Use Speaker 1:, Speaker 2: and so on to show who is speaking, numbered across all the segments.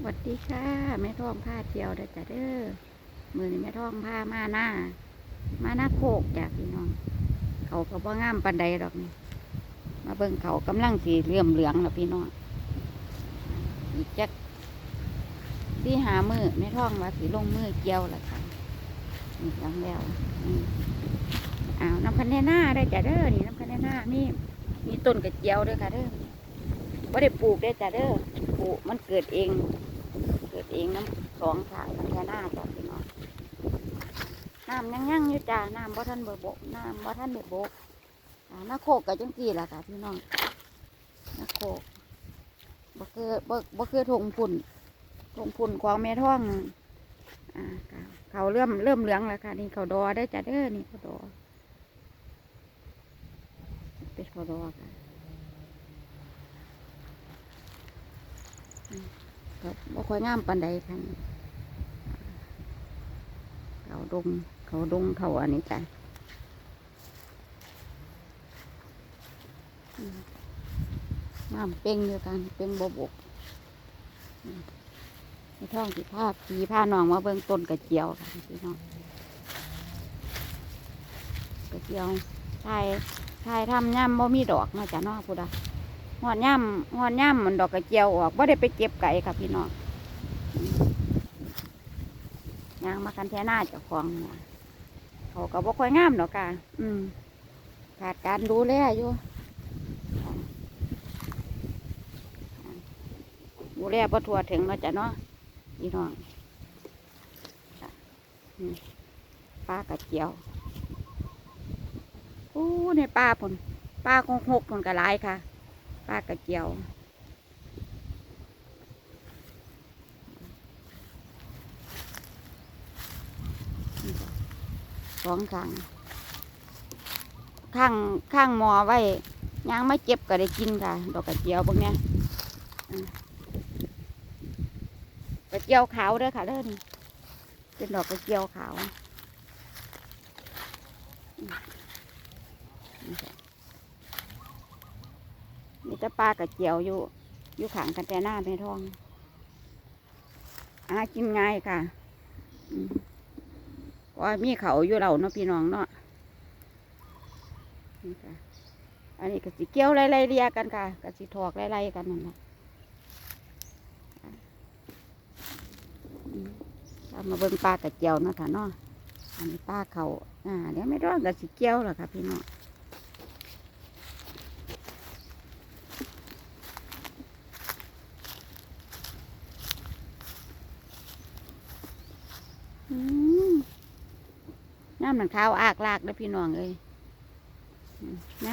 Speaker 1: สวัสดีค่ะแม่ท้องผ้าเที่ยวเด้อจ้ะเด้อมือนี้แม่ท้องผ้ามาหน้า มาหน้าโคกจ้ะพี่น้อง เขาก็บ่งามปันใดดอกนี่มาเบิ่งเขากำลังสีเหลื่อมเหลืองแล้วพี่น้องอีกจักที่หามือแม่ท้องว่าสีลงมือเกี่ยวและค่ะนี่หลังแล้วอ้าวน้ำพันแน่หน้าได้จ้ะเด้อนี่น้ำพันแน่หน้ามีมีต้นกระเจียวด้วยค่ะเด้อบ่าได้ปลูกได้จ้ะเด้อปลูกมันเกิดเอง กิดเองน้ำสองทางพันหน้าจ้ะพี่น้องน้ำยังยังอยู่จ้าน้ำบ่ท่านเบิกบกน้ำบ่ท่านเบิกบกน้าโคกกับจังสี่ล่ะค่ะพี่น้องน้าโคกบ่คือบ่บ่คือทงพุ่นทงพุ่นของแม่ท่องอ่าค่ะเขาเริ่มเริ่มเหลืองแล้วค่ะนี่เขาดอได้จ้ะเด้อนี่เขาดอเป็นเขาดอค่ะ ก็บ่ค่อยงามปานใดค่ะนี่เขาดงเขาดงเขาอันนี้จ้ะอืมน้ำเป่งอยู่กันเป่งบบกอืมในท้องสีผ้าผีผ้านองมาเบิ่งต้นกระเจียวค่ะพี่น้องกระเจียวใชายชายทำย่ำบ่มีดอกเนาจ้ะเนาะพุดา หอนย่ำหอนย่ำมันดอกกระเจียวออกบ่ได้ไปเก็บไก่ค่ะพี่น้องย่างมากันแท่หน้าเจ้าของเนี่ยเขาก็บ่ค่อยงามดอกค่ะอืมขาดการดูแลอยู่ดูแลบ่ทั่วถึงเนาจะเนาะพี่น้องปลากระเจียวโอ้ในปลาผลปลาคงหกผลกระไรค่ะ ปลากระเจียวสองข้างข้างข้างหมอไว้ย่างไม่เจ็บก็ได้กินค่ะ ดอกกระเจียวพวกนี้กระเจียวขาวเด้อค่ะเด้อนี่เป็นดอกกระเจียวขาวอื มนี่ค่ะมีแต่ปลากระเจียวอยู่อยู่ขางกันแต่หน้าไม่ท้องหากินง่ายค่ะอืมว่ามีเขาอยู่เราเนาะพี่น้องเนาะนี่ค่ะอันนี้ก็สิเกี่ยวไล่ๆเรียกันค่ะก็สิถอกไล่ๆกันนั่นแหละมเรามาเบิ่งปลากระเจียวเนาะค่ะเนาะอันนี้ปลาเขาอ่าเดี๋ยวไม่ร้อนก็สิเกี่ยวหรอค่ะพี่น้องอืม น้ำหนังขาวอากลากเลยพี่น้องเอ้ยน้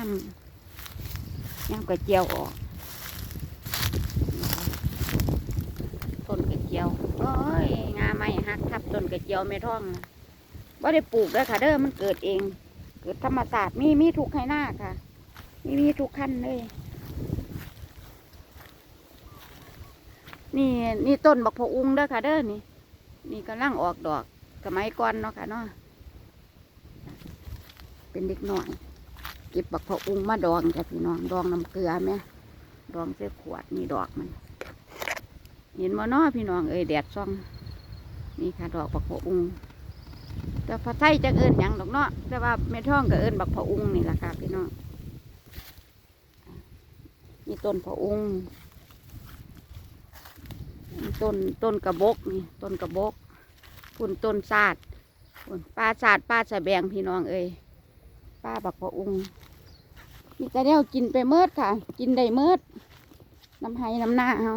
Speaker 1: ำน้ำกระเจียวออกต้นกระเจียวโอ้ยงาไม่หักทับต้นกระเจียวไม่ท่องนะว่าได้ปลูกเลยค่ะ เด้อมันเกิดเอง เกิดธรรมศาสตร์มีมีทุกให้หน้าค่ะ มีมีทุกขั้นเลยนี่นี่ต้นบักพะอุงเด้อค่ะเด้อนี่ นี่กำลังออกดอกสมัยก่อนเนาะค่ะเนาะ เป็นเด็กน้อยเก็บบักพะอุ้งมาดองจ้ะพี่น้องดองน้ำเกลือไหมดองเสื้อขวดนี่ดอกมันเห็นว่าน้อพี่น้องเอ้ยแดดซ่องนี่ค่ะดอกบักพะอุ้งแต่พระไทยจะเอิ้นหยังดอกเนาะแต่ว่าแม่ท่องก็เอิ้นบักพะอุ้งนี่แหละค่ะพี่น้องนี่ต้นพะอุ้งต้นต้นกระบกนี่ต้นกระบกพุ่นต้นซาดพุ่นปลาซาดปลาสะแบงพี่น้องเอ้ย ป้าบักพะอุงนี่ก็เดี๋ยวกินไปเมิดค่ะ กินได้เมิดน้ำไห้น้ำหน้าเอา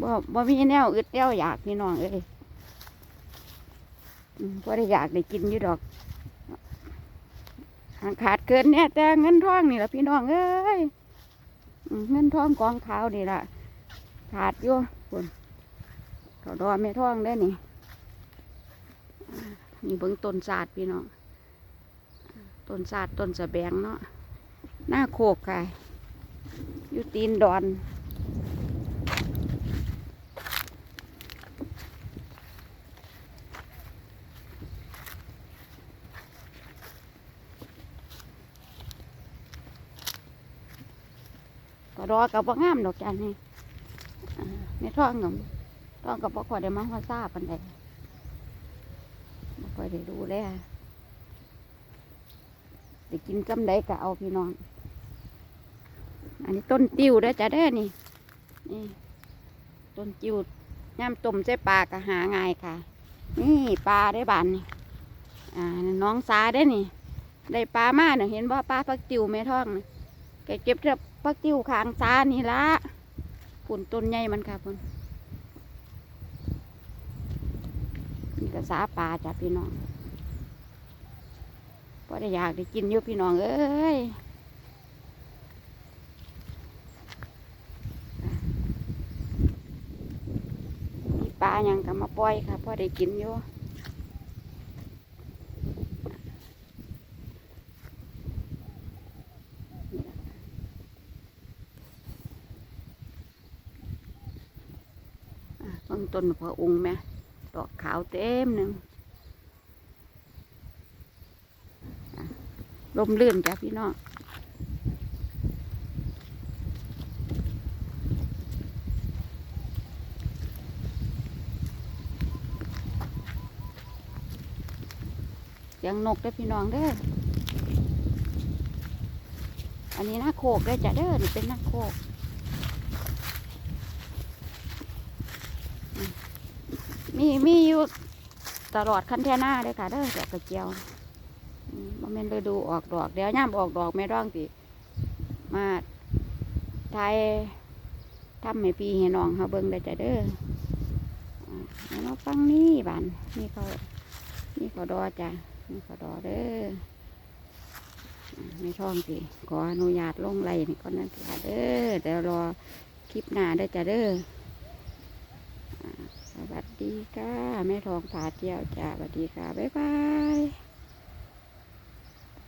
Speaker 1: บ่บ่มีแนวอึดแนวอยากพี่น้องเอ้ยอืมบ่ได้อยากได้กินอยู่ดอกหางขาดเกินเนี่ยแต่เงินทองนี่แหละพี่น้องเอ้ยเงินทองกองขาวนี่แหละขาดอยู่คุณเขาดอไม่ทองได้นี่ นี่เบิ่งต้นศาสตร์พี่น้องต้นศาสตร์ต้นสะแบงเนาะหน้าโคกค่ะอยู่ตีนดอนก็รอกับว่างามดอกจันนี่ไม่ท้องกับท้องกับบ่ค่อได้มาฮอดซาบปันใดบ่ค่ อยได้ดูแลได้กินจำใดก็เอาพี่น้อง อันนี้ต้นติ้วเด้จ้ะเด้นี่ นี่ต้นติ้วย่ำต้มใส่ปลาก็หาง่ายค่ะ นี่ปลาได้บานนี่อ่าน้องสาได้นี่ ได้ปลามาเนี่ยเห็นว่าปลาพักติวแม่ท้องแกเก็บแต่พักติวขางสานี่ละปุ่นต้นใหญ่มันค่ะพุ่น นี่ก็สาปลาจ้ะพี่น้องพอได้อยากได้กินอยู่พี่น้องเอ้ยมีปลายังก็มาปล่อยค่ะพอได้กินอยู่นี่ล่ะค่ะอะต้นต้นพระองค์แม่ ดอกขาวเต็มหนึ่งลมลื่นจ้ะพี่น้องเสียงนกเด้พี่น้องเด้อ อันนี้หน้าโคกได้จ้ะเด้อ นี่เป็นหน้าโคกอืม มีมีอยู่ตลอดคันแท่หน้าเลยค่ะเด้อดอกกระเจียวมบ่แม่นฤดูออกดอกเดี๋ยวย่ามออกดอกไม่ร้องสิมาไทยทำให้พี่ให้น้องเขาเบิ่งได้จ้ะเด้อแล้วมาฟังนี่บานนี่เขานี่เขาดอจ้ะนี่เขอดอเด้อไม่ช่องสิขออนุญาตลงไลน์นี่ก่อนนะจ้ะเด้อเดี๋ยวรอคลิปหน้าได้จ้ะเด้อ สวัสดีค่ะแม่ทองผาเที่ยวจ้าสวัสดีค่ะ บ๊ายบาย